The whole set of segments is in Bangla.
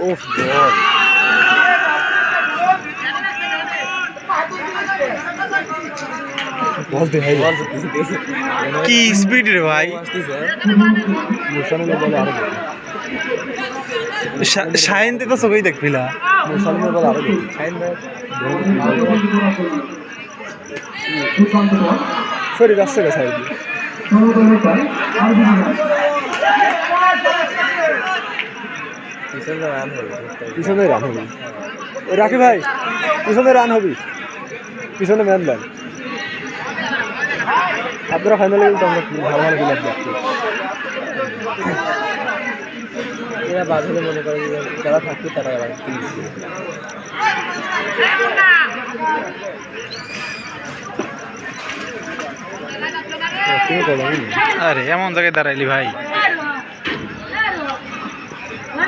ওফ বল বল দে ভাই কি স্পিড রে ভাই? মুসালিমের বলে আরও বেশি শা- শাহিন তো চোখেই দেখবি না। মুসালিমের বলে আরও বেশি শাইন ভাই সরি যাচ্ছে রে পিছনে রান হবি রাখি ভাই পিছনে রান হবি। পিছনে ম্যান দেন আপনারা ফাইনালে কিন্তু আমরা ভালো ভালো প্লেয়ার দেখছি। এরা বাঁধলে মনে করে যারা থাকবে তারা আবার আরে এমন জায়গায় দাঁড়াইলি ভাই।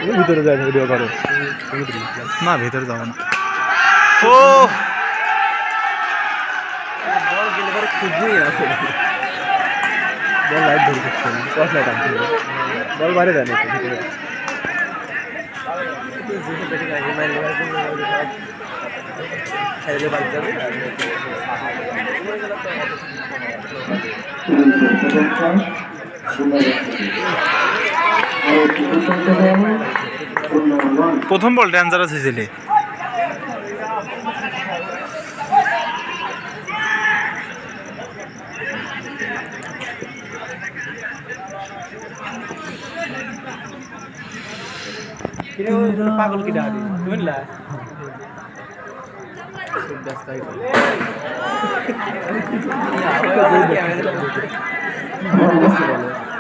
ভিতরে যাই ভিডিও করো। না ভেতরে যাব না। ও! বল লাইট ধরে দিচ্ছেন কস লাইট আনতে বল বাইরে দেন একটু ভিতরে প্রথম বল ডেঞ্জারাস হয়েছিলে পাগল কি ডাকি বুঝলা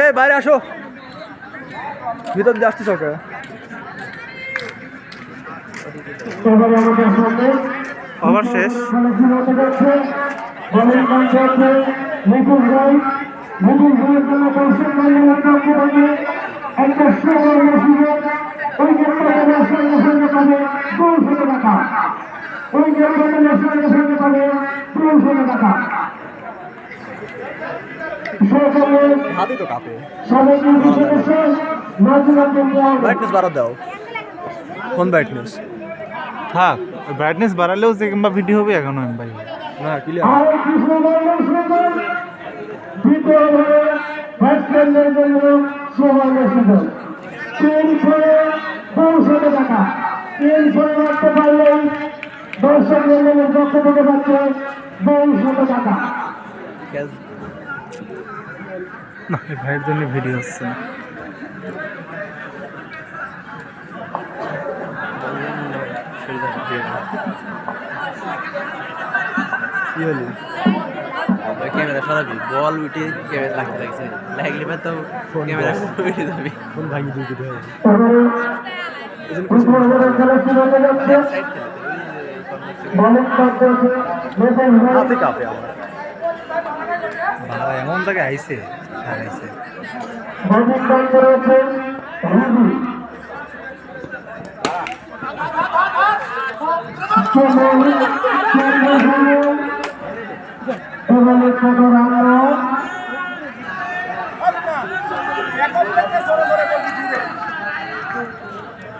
এ বাইরে আসো। ভিতর দিয়ে আসতেছ ওকে। ওভার শেষ। হাতই তো কাঁপে। ব্রাইটনেস বাড়া দাও। ফোন ব্রাইটনেস থাক ব্রাইটনেস বাড়ালেও যে কিংবা ভিডিও হবে এখনও আমি ভাই না ক্লিয়ার তিন ফলে পৌঁছাত টাকা তিন ফলে রাখতে পারলেই দর্শক মন্ডলের পক্ষ থেকে পাচ্ছে পৌঁছাত টাকা না এই ভাইয়ের জন্য ভিডিও হচ্ছে না কি হলো ক্যামেরা সরাবি বল উঠে ক্যামেরা লাগতে লাগছে। লাগলে বা তো ক্যামেরা উঠে যাবে। ফোন ভাঙি দিয়ে দিতে হবে। ফুটবলের খেলা শুরু হতে যাচ্ছে। বলের কাছে নতুন হাতে কাঁপে আমার বাবা এমন জায়গায় আইছে। আর আইছে ব্যাটিং